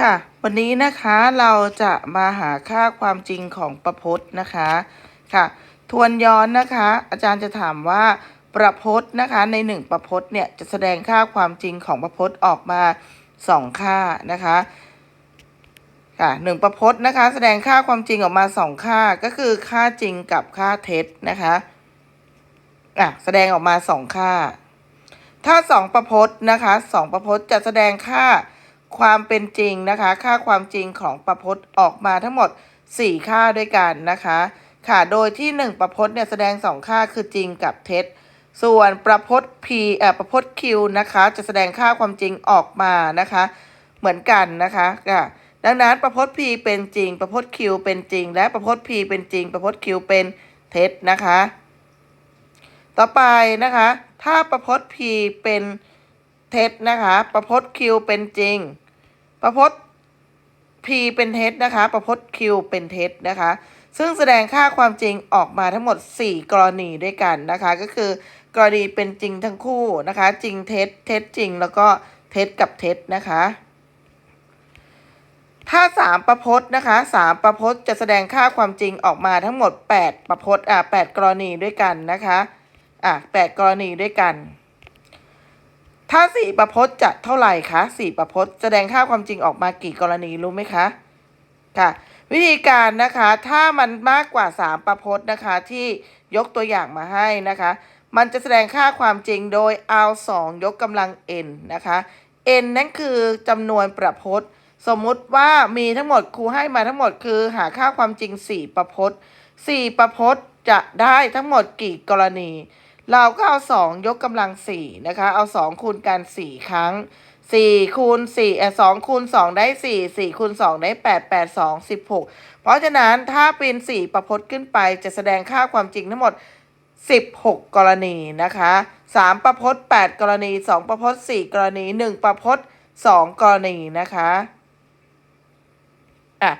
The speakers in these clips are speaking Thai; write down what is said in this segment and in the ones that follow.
ค่ะ วันนี้นะคะเราจะมาหาค่าความจริงของประพจน์นะคะค่ะ ทวนย้อนนะคะ อาจารย์จะถามว่าประพจน์นะคะในหนึ่งประพจน์เนี่ยจะแสดงค่าความจริงของประพจน์ออกมาสองค่านะคะค่ะหนึ่งประพจน์นะคะ แสดงค่าความจริงออกมาสองค่าก็คือค่าจริงกับค่าเท็จนะคะอะแสดงออกมาสองค่า ถ้าสองประพจน์นะคะสองประพจน์จะแสดงค่า ความเป็นจริงนะคะ ค่าความจริงของประพจน์ออกมาทั้งหมด 4 ค่าด้วยกันนะคะ ค่ะ โดยที่ 1 ประพจน์เนี่ยแสดง 2 ค่าคือจริงกับเท็จ ส่วนประพจน์ P เอ่อประพจน์ Q นะคะ จะแสดงค่าความจริงออกมานะคะ เหมือนกันนะคะค่ะดังนั้นประพจน์ P เป็นจริง ประพจน์ Q เป็นจริง และประพจน์ P เป็นจริง ประพจน์ Q เป็นเท็จนะคะ ต่อไปนะคะ ถ้าประพจน์ P เป็นเท็จนะคะ ประพจน์ Q เป็นจริง ประพจน์ P เป็นเท็จนะคะ ประพจน์ Q เป็นเท็จนะคะ ซึ่งแสดงค่าความจริงออกมาทั้งหมด 4 กรณีด้วยกันนะคะ ก็คือกรณีเป็นจริงทั้งคู่นะคะ จริงเท็จ เท็จจริง แล้วก็เท็จกับเท็จนะคะ ถ้าสามประพจน์นะคะสามประพจน์จะแสดงค่าความจริงออกมาทั้งหมด 8 ประพจน์อ่าแปดกรณีด้วยกันนะคะอะแปดกรณีด้วยกัน ถ้าสี่ประพจน์จะเท่าไหร่คะสี่ประพจน์แสดงค่าความจริงออกมากี่กรณีรู้ไหมคะค่ะ วิธีการนะคะถ้ามันมากกว่าสามประพจน์นะคะที่ยกตัวอย่างมาให้นะคะ มันจะแสดงค่าความจริงโดยเอาสองยกกำลัง n นะคะ n นั่นคือจำนวนประพจน์ สมมุติว่ามีทั้งหมดครูให้มาทั้งหมดคือหาค่าความจริง 4 ประพจน์4ประพจน์จะได้ทั้งหมดกี่กรณี เราก็เอา 2 ยกกำลัง4นะคะ เอา 2 คูณกัน 4 ครั้ง 4 คูณ4เอ่อ2คูณ 2 ได้ 4 4 คูณ 2 ได้ 8 8 2 16 เพราะฉะนั้นถ้าเป็น 4 ประพจน์ขึ้นไปจะแสดงค่าความจริงทั้งหมด 16 กรณีนะคะ 3 ประพจน์ 8 กรณี 2 ประพจน์ 4 กรณี 1 ประพจน์ 2 กรณีนะคะอะ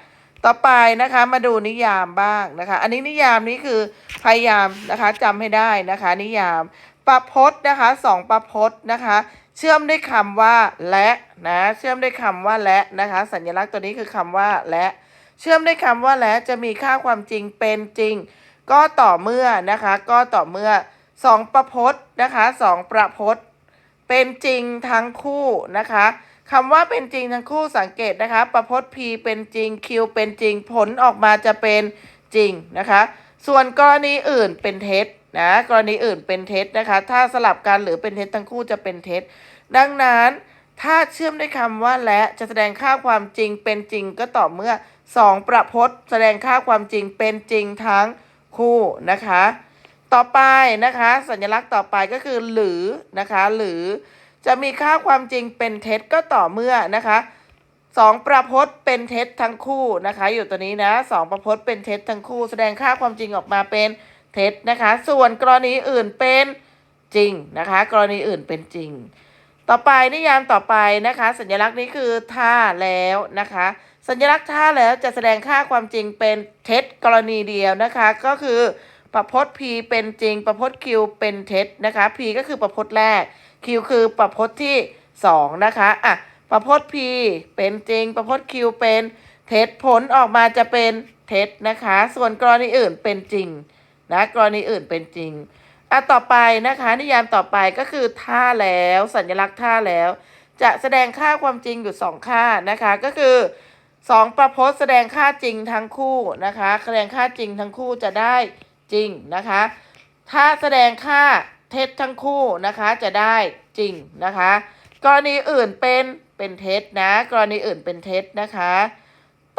ต่อไปนะคะมาดูนิยามบ้างนะคะ อันนี้นิยามนี้คือพยายามนะคะจำให้ได้นะคะ นิยามประพจน์นะคะสองประพจน์นะคะ เชื่อมด้วยคำว่าและนะเชื่อมด้วยคำว่าและนะคะ สัญลักษณ์ตัวนี้คือคำว่าและเชื่อมด้วยคำว่าและจะมีค่าความจริงเป็นจริง ก็ต่อเมื่อนะคะก็ต่อเมื่อสองประพจน์นะคะสองประพจน์ เป็นจริงทั้งคู่นะคะ คำว่าเป็นจริงทั้งคู่สังเกตนะคะ ประพจน์ P เป็นจริง Q เป็นจริง ผลออกมาจะเป็นจริงนะคะ ส่วนกรณีอื่นเป็นเท็จนะกรณีอื่นเป็นเท็จนะคะ ถ้าสลับกันหรือเป็นเท็จทั้งคู่จะเป็นเท็จ ดังนั้นถ้าเชื่อมด้วยคำว่าและจะแสดงค่าความจริงเป็นจริงก็ต่อเมื่อสองประพจน์แสดงค่าความจริงเป็นจริงทั้งคู่นะคะ ต่อไปนะคะ สัญลักษณ์ต่อไปก็คือหรือนะคะหรือ จะมีค่าความจริงเป็นเท็จก็ต่อเมื่อนะคะสองประพจน์เป็นเท็จทั้งคู่นะคะ อยู่ตัวนี้นะสองประพจน์เป็นเท็จทั้งคู่ แสดงค่าความจริงออกมาเป็นเท็จนะคะ ส่วนกรณีอื่นเป็นจริงนะคะ กรณีอื่นเป็นจริง ต่อไปนิยามต่อไปนะคะ สัญลักษณ์นี้คือถ้าแล้วนะคะ สัญลักษณ์ถ้าแล้วจะแสดงค่าความจริงเป็นเท็จกรณีเดียวนะคะ ก็คือประพจน์ P เป็นจริง ประพจน์ Q เป็นเท็จนะคะ P ก็คือประพจน์แรก Q คือประพจน์ที่สองนะคะอะประพจน์ P เป็นจริง ประพจน์ Q เป็นเท็จผลออกมาจะเป็นเท็จนะคะ ส่วนกรณีอื่นเป็นจริงนะกรณีอื่นเป็นจริงอะต่อไปนะคะ นิยามต่อไปก็คือท่าแล้วสัญลักษณ์ท่าแล้ว จะแสดงค่าความจริงอยู่สองค่านะคะ ก็คือสองประพจน์แสดงค่าจริงทั้งคู่นะคะ แสดงค่าจริงทั้งคู่จะได้จริงนะคะ ถ้าแสดงค่า ท็จทั้งคู่นะคะจะได้จริงนะคะ กรณีอื่นเป็นเป็นเท็จนะ กรณีอื่นเป็นเท็จนะคะ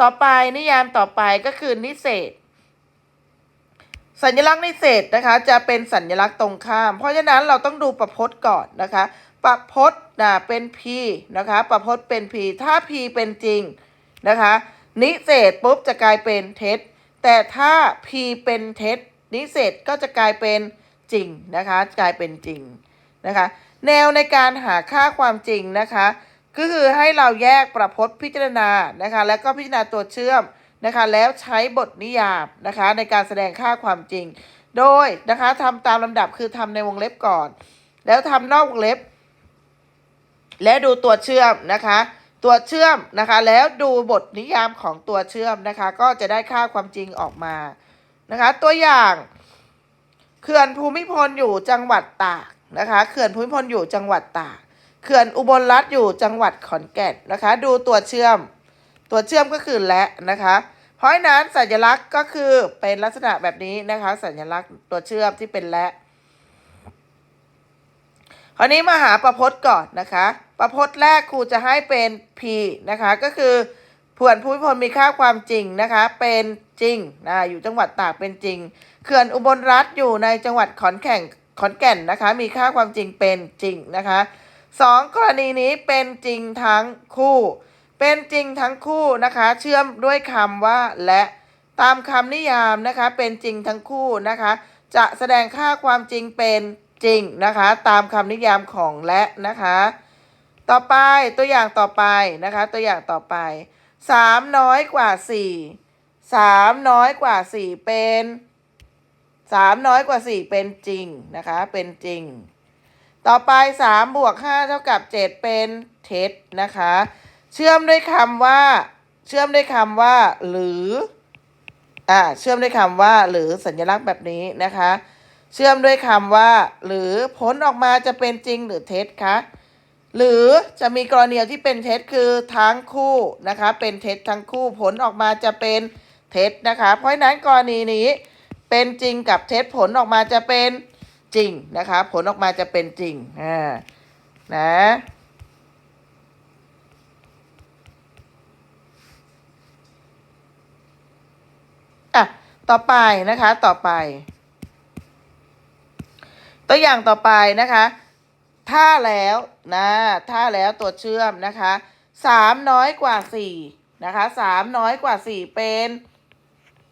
ต่อไปนิยามต่อไปก็คือนิเศษ สัญลักษณ์นิเศษนะคะ จะเป็นสัญลักษณ์ตรงข้าม เพราะฉะนั้นเราต้องดูประพจน์ก่อนนะคะประพจน์นะเป็น P นะคะประพจน์เป็น P ถ้า P เป็นจริงนะคะ นิเศษปุ๊บจะกลายเป็นเท็จแต่ถ้า P เป็นเท็จนิเศษก็จะกลายเป็น จริงนะคะ กลายเป็นจริงนะคะ แนวในการหาค่าความจริงนะคะ ก็คือให้เราแยกประพจน์พิจารณานะคะ แล้วก็พิจารณาตัวเชื่อมนะคะ แล้วใช้บทนิยามนะคะ ในการแสดงค่าความจริง โดยนะคะทำตามลำดับคือทำในวงเล็บก่อน แล้วทำนอกวงเล็บ และดูตัวเชื่อมนะคะตัวเชื่อมนะคะแล้วดูบทนิยามของตัวเชื่อมนะคะ ก็จะได้ค่าความจริงออกมานะคะ ตัวอย่าง ขื่อนภูมิพลอยู่จังหวัดตากนะคะเขื่อนภูมิพลอยู่จังหวัดตากเขื่อนอุบลรัฐอยู่จังหวัดขอนแก่นนะคะ ดูตัวเชื่อม ตัวเชื่อมก็คือและนะคะ เพราะฉะนั้นสัญลักษณ์ก็คือเป็นลักษณะแบบนี้นะคะ สัญลักษณ์ตัวเชื่อมที่เป็นและคราวนี้มาหาประพจน์ก่อนนะคะ ประพจน์แรกครูจะให้เป็น P นะคะก็คือ เขื่อนภูมิพลมีค่าความจริงนะคะ เป็นจริงนะอยู่จังหวัดตากเป็นจริงเขื่อนอุบลรัฐอยู่ในจังหวัดขอนแก่นขอนแก่นนะคะ มีค่าความจริงเป็นจริงนะคะสองกรณีนี้เป็นจริงทั้งคู่ เป็นจริงทั้งคู่นะคะ เชื่อมด้วยคำว่าและตามคำนิยามนะคะ เป็นจริงทั้งคู่นะคะ จะแสดงค่าความจริงเป็นจริงนะคะ ตามคำนิยามของและนะคะ ต่อไปตัวอย่างต่อไปนะคะ ตัวอย่างต่อไป สามน้อยกว่าสี่สามน้อยกว่าสี่เป็นสามน้อยกว่าสี่เป็นจริงนะคะ เป็นจริง ต่อไปสามบวกห้าเท่ากับเจ็ดเป็นเท็จนะคะ เชื่อมด้วยคำว่า เชื่อมด้วยคำว่า หรืออ่าเชื่อมด้วยคำว่า หรือสัญลักษณ์แบบนี้นะคะ เชื่อมด้วยคำว่า หรือผลออกมาจะเป็นจริงหรือเท็จคะ หรือจะมีกรณีที่เป็นเท็จคือทั้งคู่นะคะ เป็นเท็จทั้งคู่ผลออกมาจะเป็นเท็จนะคะ เพราะฉะนั้นกรณีนี้เป็นจริงกับเท็จผลออกมาจะเป็นจริงนะคะ ผลออกมาจะเป็นจริงอ่านะอะต่อไปนะคะต่อไป ตัวอย่างต่อไปนะคะ ถ้าแล้วนะถ้าแล้วตัวเชื่อมนะคะสามน้อยกว่าสี่นะคะสามน้อยกว่าสี่เป็น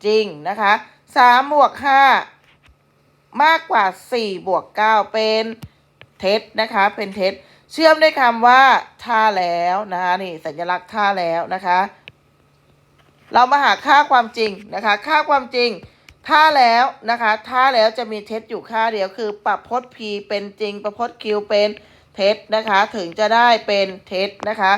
จริงนะคะสามบวกห้ามากกว่าสี่บวกเก้าเป็นเท็จนะคะเป็นเท็จเชื่อมด้วยคำว่าถ้าแล้วนะคะนี่สัญลักษณ์ถ้าแล้วนะคะ เรามาหาค่าความจริงนะคะ ค่าความจริง ถ้าแล้วนะคะ ถ้าแล้วจะมีเท็จอยู่ค่าเดียวคือประพจน์ P เป็นจริงประพจน์ Q เป็นเท็จนะคะ ถึงจะได้เป็นเท็จนะคะ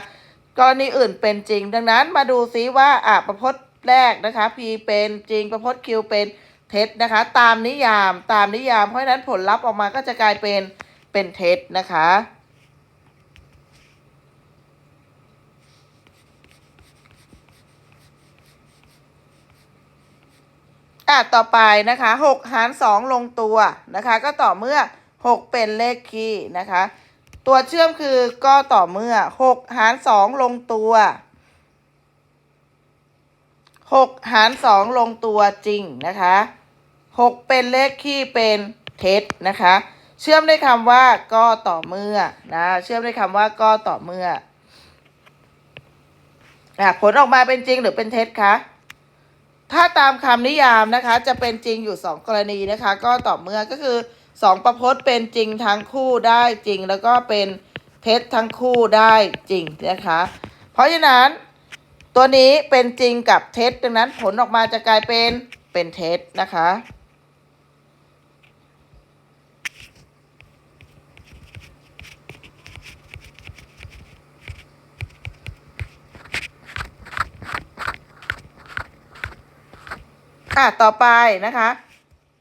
กรณีอื่นเป็นจริง ดังนั้นมาดูซิว่าอะประพจน์แรกนะคะ P เป็นจริงประพจน์ Q เป็นเท็จนะคะ ตามนิยามตามนิยามเพราะฉะนั้นผลลัพธ์ออกมาก็จะกลายเป็นเป็นเท็จนะคะ อะต่อไปนะคะหกหารสองลงตัวนะคะ ก็ต่อเมื่อหกเป็นเลขคี่นะคะ ตัวเชื่อมคือก็ต่อเมื่อหกหารสองลงตัวหกหารสองลงตัวจริงนะคะหกเป็นเลขคี่เป็นเท็จนะคะ เชื่อมด้วยคำว่าก็ต่อเมื่อนะเชื่อมด้วยคำว่าก็ต่อเมื่ออผลออกมาเป็นจริงหรือเป็นเท็จคะ ถ้าตามคำนิยามนะคะ จะเป็นจริงอยู่ 2 กรณีนะคะ ก็ต่อเมื่อก็คือ 2 ประพจน์เป็นจริงทั้งคู่ได้จริง แล้วก็เป็นเท็จทั้งคู่ได้จริงนะคะ เพราะฉะนั้น ตัวนี้เป็นจริงกับเท็จดังนั้นผลออกมาจะกลายเป็นเป็นเท็จนะคะ อะต่อไปนะคะ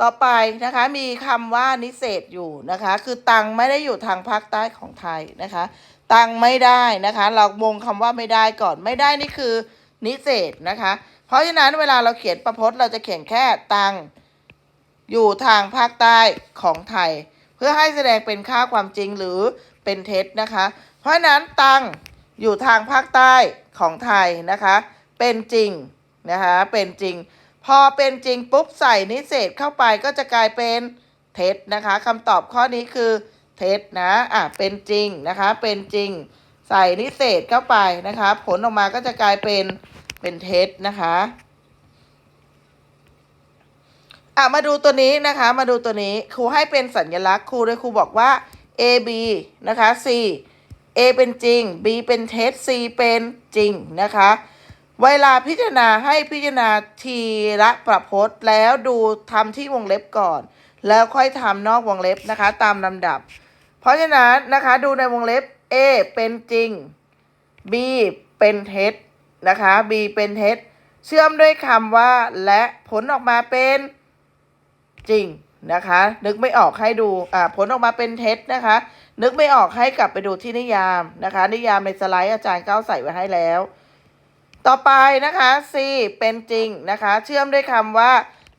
ต่อไปนะคะมีคำว่านิเศษอยู่นะคะ คือตังไม่ได้อยู่ทางภาคใต้ของไทยนะคะ ตังไม่ได้นะคะ เราวงคำว่าไม่ได้ก่อนไม่ได้นี่คือนิเศษนะคะ เพราะฉะนั้นเวลาเราเขียนประพจน์เราจะเขียนแค่ตังอยู่ทางภาคใต้ของไทย เพื่อให้แสดงเป็นค่าความจริงหรือเป็นเท็จนะคะ เพราะฉะนั้นตังอยู่ทางภาคใต้ของไทยนะคะ เป็นจริงนะคะเป็นจริง พอเป็นจริงปุ๊บใส่นิเศษเข้าไปก็จะกลายเป็นเท็จนะคะคำตอบข้อนี้คือเท็จนะอะเป็นจริงนะคะ เป็นจริง ใส่นิเศษเข้าไปนะคะ ผลออกมาก็จะกลายเป็นเป็นเท็จนะคะอะมาดูตัวนี้นะคะ มาดูตัวนี้ครูให้เป็นสัญลักษณ์ครูโดยครูบอกว่า A B นะคะ C A เป็นจริง B เป็นเท็จ C เป็นจริงนะคะ เวลาพิจารณาให้พิจารณาทีละประพจน์แล้วดูทำที่วงเล็บก่อน แล้วค่อยทำนอกวงเล็บนะคะ ตามลำดับ เพราะฉะนั้นนะคะดูในวงเล็บ A เป็นจริง B เป็นเท็จนะคะ B เป็นเท็จเชื่อมด้วยคำว่าและผลออกมาเป็นจริงนะคะ นึกไม่ออกให้ดูอ่าผลออกมาเป็นเท็จนะคะ นึกไม่ออกให้กลับไปดูที่นิยามนะคะ นิยามในสไลด์อาจารย์ก้าวใส่ไว้ให้แล้ว ต่อไปนะคะ C เป็นจริงนะคะ เชื่อมด้วยคำว่า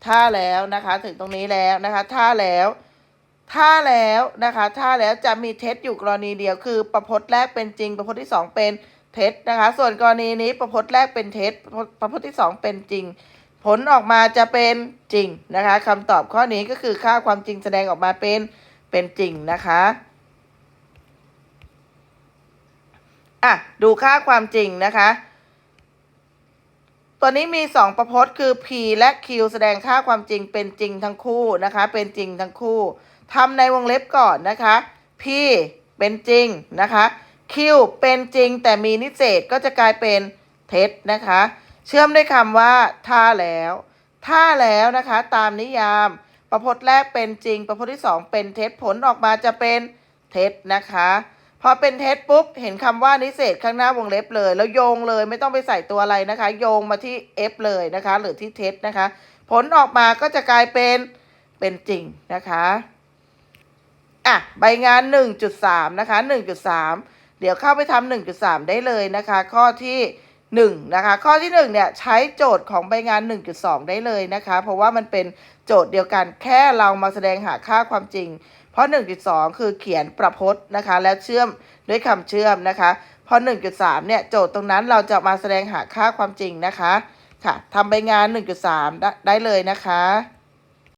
ถ้าแล้วนะคะ ถึงตรงนี้แล้วนะคะถ้าแล้วถ้าแล้วนะคะถ้าแล้วจะมีเท็จอยู่กรณีเดียวคือ ประพจน์แรกเป็นจริง ประพจน์ที่สองเป็นเท็จนะคะ ส่วนกรณีนี้ประพจน์แรกเป็นเท็จประพจน์ที่สองเป็นจริง ผลออกมาจะเป็นจริงนะคะคำตอบข้อนี้ก็คือค่าความจริงแสดงออกมาเป็นเป็นจริงนะคะอะดูค่าความจริงนะคะ ตัวนี้มี 2 ประพจน์คือ P และ Q แสดงค่าความจริงเป็นจริงทั้งคู่นะคะ เป็นจริงทั้งคู่ทำในวงเล็บก่อนนะคะ P เป็นจริงนะคะ Q เป็นจริงแต่มีนิเศษก็จะกลายเป็นเท็จนะคะ เชื่อมด้วยคำว่า ถ้าแล้ว ถ้าแล้วนะคะ ตามนิยาม ประพจน์แรกเป็นจริง ประพจน์ที่สองเป็นเท็จผลออกมาจะเป็นเท็จนะคะ พอเป็นเท็จปุ๊บ เห็นคำว่านิเศษข้างหน้าวงเล็บเลย แล้วโยงเลยไม่ต้องไปใส่ตัวอะไรนะคะ โยงมาที่ F เลยนะคะ หรือที่เท็จนะคะ ผลออกมาก็จะกลายเป็นเป็นจริงนะคะอะใบงาน 1.3 นะคะ 1.3 เดี๋ยวเข้าไปทำ1.3 ได้เลยนะคะ ข้อที่1นะคะ ข้อที่1เนี่ยใช้โจทย์ของใบงาน 1.2 ได้เลยนะคะ เพราะว่ามันเป็นโจทย์เดียวกันแค่เรามาแสดงหาค่าความจริง พราะ1.2 คือเขียนประพจน์นะคะ แล้วเชื่อมด้วยคำเชื่อมนะคะพอ1.3 เนี่ยโจทย์ตรงนั้นเราจะมาแสดงหาค่าความจริงนะคะ ค่ะทำใบงาน 1.3 ได้เลยนะคะ